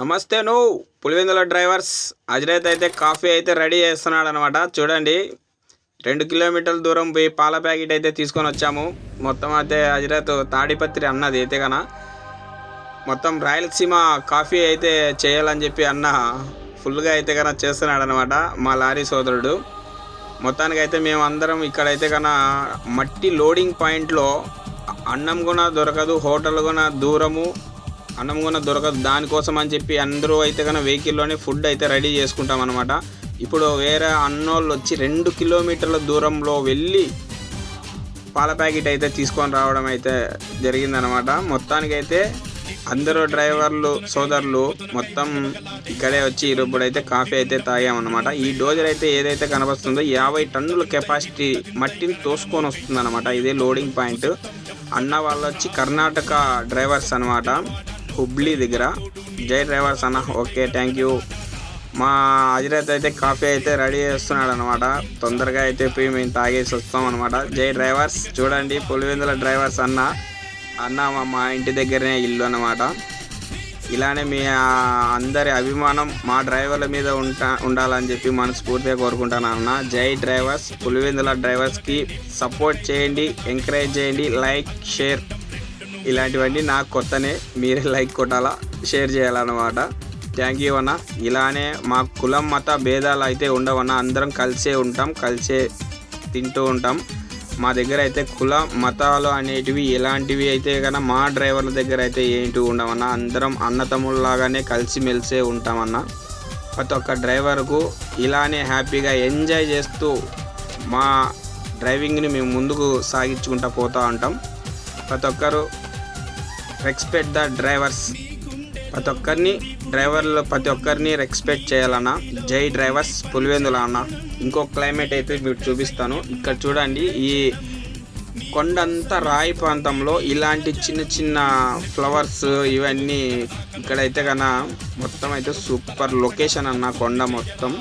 నమస్తే నువ్వు పులివెందుల డ్రైవర్స్. అజరైత్ అయితే కాఫీ అయితే రెడీ చేస్తున్నాడు అనమాట చూడండి రెండు కిలోమీటర్ల దూరం పోయి పాల ప్యాకెట్ అయితే తీసుకొని వచ్చాము. మొత్తం అయితే అజరైత్ తాడిపత్రి అన్నది అయితే కన మొత్తం రాయలసీమ కాఫీ అయితే చేయాలని చెప్పి అన్న ఫుల్గా అయితే కన చేస్తున్నాడు అనమాట మా లారీ సోదరుడు. మొత్తానికి అయితే మేము అందరం ఇక్కడైతే కన మట్టి లోడింగ్ పాయింట్లో అన్నం కూడా దొరకదు హోటల్ కూడా దూరము అన్నం కూడా దొరకదు. దానికోసం అని చెప్పి అందరూ అయితే కన్నా వెహికల్లోనే ఫుడ్ అయితే రెడీ చేసుకుంటాం అనమాట ఇప్పుడు వేరే అన్నోళ్ళు వచ్చి రెండు కిలోమీటర్ల దూరంలో వెళ్ళి పాల ప్యాకెట్ అయితే తీసుకొని రావడం అయితే జరిగిందనమాట మొత్తానికైతే అందరూ డ్రైవర్లు సోదరులు మొత్తం ఇక్కడే వచ్చి ఇప్పుడైతే కాఫీ అయితే తాగామన్నమాట. ఈ డోజర్ అయితే ఏదైతే కనబడుతుందో యాభై టన్నుల కెపాసిటీ మట్టిని తోసుకొని వస్తుందన్నమాట. ఇదే లోడింగ్ పాయింట్. అన్న వాళ్ళు వచ్చి కర్ణాటక డ్రైవర్స్ అనమాట హుబ్లీ దగ్గర. జై డ్రైవర్స్ అన్న. ఓకే థ్యాంక్ యూ మా హజరత్ అయితే కాఫీ అయితే రెడీ చేస్తున్నాడు అనమాట తొందరగా అయితే పోయి మేము తాగేసి వస్తాం అనమాట జై డ్రైవర్స్ చూడండి పులివెందుల డ్రైవర్స్ అన్న. అన్న మా- మా ఇంటి దగ్గరనే ఇల్లు అనమాట ఇలానే మీ అందరి అభిమానం మా డ్రైవర్ల మీద ఉంటా ఉండాలని చెప్పి మనస్ఫూర్తిగా కోరుకుంటాను అన్న. జై డ్రైవర్స్ పులివెందుల డ్రైవర్స్కి సపోర్ట్ చేయండి ఎంకరేజ్ చేయండి లైక్ షేర్ ఇలాంటివన్నీ నాకు కొత్తనే మీరే లైక్ కొట్టాలా షేర్ చేయాలన్నమాట. థ్యాంక్ యూ అన్న. ఇలానే మా కులం మత భేదాలు అయితే ఉండవన్న అందరం కలిసే ఉంటాం కలిసే తింటూ ఉంటాం. మా దగ్గర అయితే కుల మతాలు అనేటివి ఎలాంటివి అయితే కన్నా మా డ్రైవర్ల దగ్గర అయితే ఏంటి ఉండవన్న అందరం అన్నతమ్ముళ్ళలాగానే కలిసిమెలిసే ఉంటామన్న ప్రతి ఒక్క డ్రైవర్కు ఇలానే హ్యాపీగా ఎంజాయ్ చేస్తూ మా డ్రైవింగ్ని మేము ముందుకు సాగించుకుంటూ పోతూ ఉంటాం. ప్రతి ఒక్కరు రెస్పెక్ట్ ద డ్రైవర్స్ ప్రతి ఒక్కరిని డ్రైవర్లు ప్రతి ఒక్కరిని రెస్పెక్ట్ చేయాలన్నా. జై డ్రైవర్స్ పులివెందుల అన్న. ఇంకో క్లైమేట్ అయితే మీకు చూపిస్తాను. ఇక్కడ చూడండి ఈ కొండంతా రాయి ప్రాంతంలో ఇలాంటి చిన్న చిన్న ఫ్లవర్స్ ఇవన్నీ ఇక్కడైతే కన్నా మొత్తం అయితే సూపర్ లొకేషన్ అన్న కొండ మొత్తం.